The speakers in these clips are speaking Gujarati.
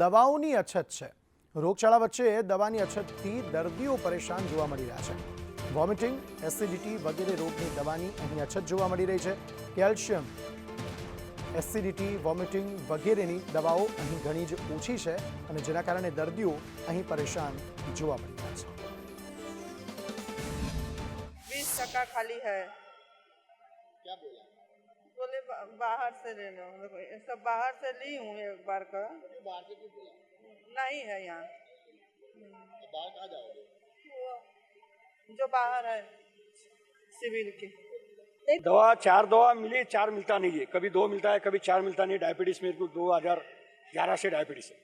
દવાઓની અછત છે. રોગચાળા વચ્ચે દવાની અછતથી દર્દીઓ પરેશાન જોવા મળી રહ્યા છે. વોમિટિંગ એસિડિટી વગેરે રોગની દવાની અહીં અછત જોવા મળી રહી છે. કેલ્શિયમ એસિડિટી વોમિટિંગ વગેરેની દવાઓ અહીં ઘણી જ ઓછી છે અને જેના કારણે દર્દીઓ અહીં પરેશાન જોવા મળી રહ્યા છે. વીસ ટકા ખાલી હૈ. ક્યા બોલા बोले बा- बाहर से ले लो। ये सब बाहर से ली हूँ एक बार का। बाहर से नहीं है यहाँ। बाहर कहाँ जाओगे? जो बाहर है सिविल की। दवा चार दवा मिली चार मिलता नहीं है। कभी दो मिलता है कभी चार मिलता नहीं। डायबिटीज़ मेरे को दो हज़ार ग्यारह से डायबिटीज़ है।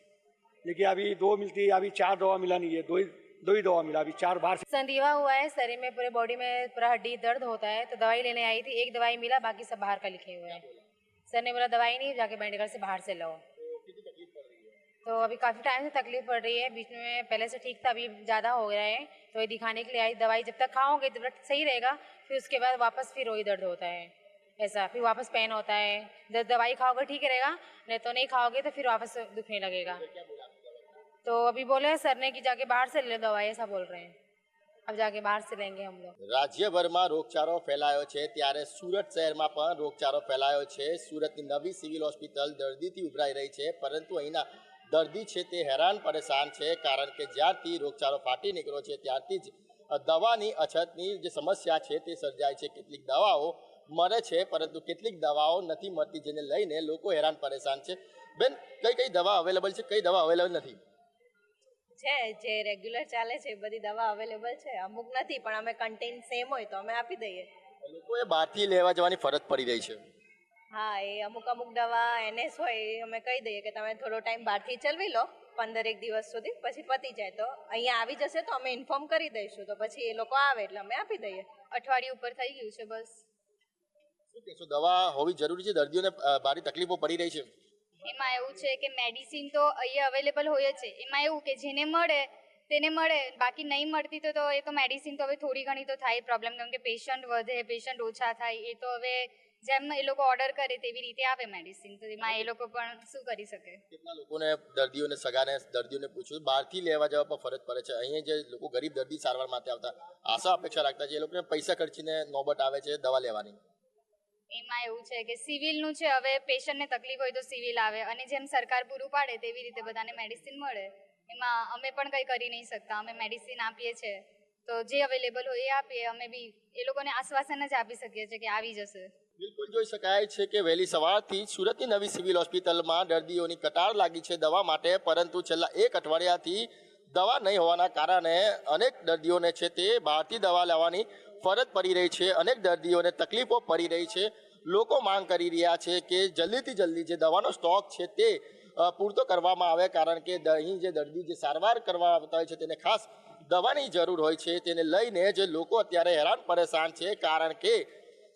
लेकिन अभी दो मिलती है अभी चार दवा मिला नहीं है। दो ही दो ही दवा मिला अभी चार बार से। संधिवा हुआ है शरीर में पूरे बॉडी में पूरा हड्डी दर्द होता है तो दवाई लेने आई थी, एक दवाई मिला, बाकी सब बाहर का लिखे हुए हैं। सर ने बोला, दवाई नहीं, जाके मेडिकल से बाहर से लो तो अभी काफ़ी टाइम से तकलीफ़ पड़ रही है, बीच में पहले से ठीक था, अभी ज़्यादा हो गया है तो ये दिखाने के लिए आई दवाई, जब तक खाओगे तब तक सही रहेगा, फिर उसके बाद वापस फिर वही दर्द होता है, ऐसा, फिर वापस पेन होता है। दवाई खाओगे, ठीक रहेगा, नहीं तो नहीं खाओगे तो फिर वापस दुखने लगेगा। तो अभी बोले सर ने कि जाके बाहर से ले लो दवाई ऐसा बोल रहे हैं अब जाके बाहर से लेंगे हम लोग રાજ્યભરમાં રોગચાળો ફેલાયો છે ત્યારે સુરત શહેરમાં પણ રોગચાળો ફેલાયો છે સુરતની નવી સિવિલ હોસ્પિટલ દર્દીથી ઉભરાઈ રહી છે પરંતુ અહીંના દર્દી છે તે હેરાન પરેશાન છે કારણ કે જ્યારથી રોગચાળો ફાટી નીકળ્યો છે ત્યારથી જ દવાની અછતની જે સમસ્યા છે તે સર્જાય છે કેટલીક દવાઓ મળે છે પરંતુ કેટલીક દવાઓ નથી મળતી જેને લઈને લોકો હેરાન પરેશાન છે બેન કઈ કઈ દવા અવેલેબલ છે કઈ દવા અવેલેબલ નથી છે જે રેગ્યુલર ચાલે છે એ બધી દવા અવેલેબલ છે. અમુક નથી પણ અમે કન્ટેન્ટ સેમ હોય તો અમે આપી દઈએ. લોકોએ બહારથી લેવા જવાની ફરજ પડી રહી છે. હા એ અમુક અમુક દવા એનએસ હોય એ અમે કહી દઈએ કે તમે થોડો ટાઈમ બહારથી ચલવી લો પંદર એક દિવસ સુધી પછી પતી જાય. તો અહીંયા આવી જશે તો અમે ઇન્ફોર્મ કરી દઈશું. તો પછી એ લોકો આવે એટલે અમે આપી દઈએ. અઠવાડિયું ઉપર થઈ ગયું છે બસ. શું કહેશો દવા હોવી જરૂરી છે? દર્દીઓને ભારે ભારી તકલીફો પડી રહી છે. એમાં એવું છે કે મેડિસિન તો અહીંયા અવેલેબલ હોય જ છે. એમાં એવું કે જેને મળે, તેને મળે, બાકી નહીં મળતી તો તો એ તો મેડિસિન તો હવે થોડી ઘણી તો થાય પ્રોબ્લેમ કેમ કે પેશન્ટ વધે પેશન્ટ ઓછા થાય, એ તો હવે જેમ એ લોકો ઓર્ડર કરે તેવી રીતે આવે મેડિસિન તો એમાં એ લોકો પણ શું કરી શકે? કેટલા લોકોને દર્દીઓને, સગાને દર્દીઓને પૂછ્યું? બહારથી લેવા જવા પર ફરજ પડે છે. અહીંયા જે લોકો ગરીબ દર્દી સારવાર માટે આવતા, આશા અપેક્ષા રાખતા છે, એ લોકોને પૈસા ખર્ચીને નોબત આવે છે દવા લેવાની. એમાં એવું છે કે સિવિલનું છે, હવે પેશન્ટને તકલીફ હોય તો સિવિલ આવે. અને જેમ સરકાર પૂરું પાડે તેવી રીતે બધાને મેડિસિન મળે. એમાં અમે પણ કંઈ કરી નહીં શકતા. અમે મેડિસિન આપીએ છીએ તો જે અવેલેબલ હોય એ આપીએ. અમે બી એ લોકોને આશ્વાસન જ આપી શકીએ છીએ કે આવી જશે. બિલકુલ જોઈ શકાય છે કે વહેલી સવારથી સુરતની નવી સિવિલ હોસ્પિટલમાં દર્દીઓની કતાર લાગી છે દવા માટે, પરંતુ છેલ્લા એક અઠવાડિયાથી દવા નહીં હોવાના કારણે અનેક દર્દીઓને છે તે બહારથી દવા લેવાની ફરજ પડી રહી છે, અનેક દર્દીઓને તકલીફો પડી રહી છે. લોકો માંગ કરી રહ્યા છે કે જલ્દીથી જલ્દી જે દવાનો સ્ટોક છે તે પૂરતો કરવામાં આવે કારણ કે અહીં જે દર્દી જે સારવાર કરવા આવતા હોય છે તેને ખાસ દવાની જરૂર હોય છે. તેને લઈને જે લોકો અત્યારે હેરાન પરેશાન છે કારણ કે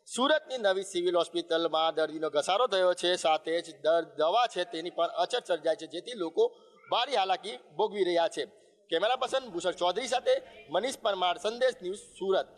સુરતની નવી સિવિલ હોસ્પિટલમાં દર્દીનો ઘસારો થયો છે. સાથે જ દવા છે તેની પણ અછત સર્જાય છે જેથી લોકો ભારી હાલાકી ભોગવી રહ્યા છે. કેમેરા પર્સન ભૂષણ ચૌધરી સાથે મનીષ પરમાર, સંદેશ ન્યૂઝ સુરત.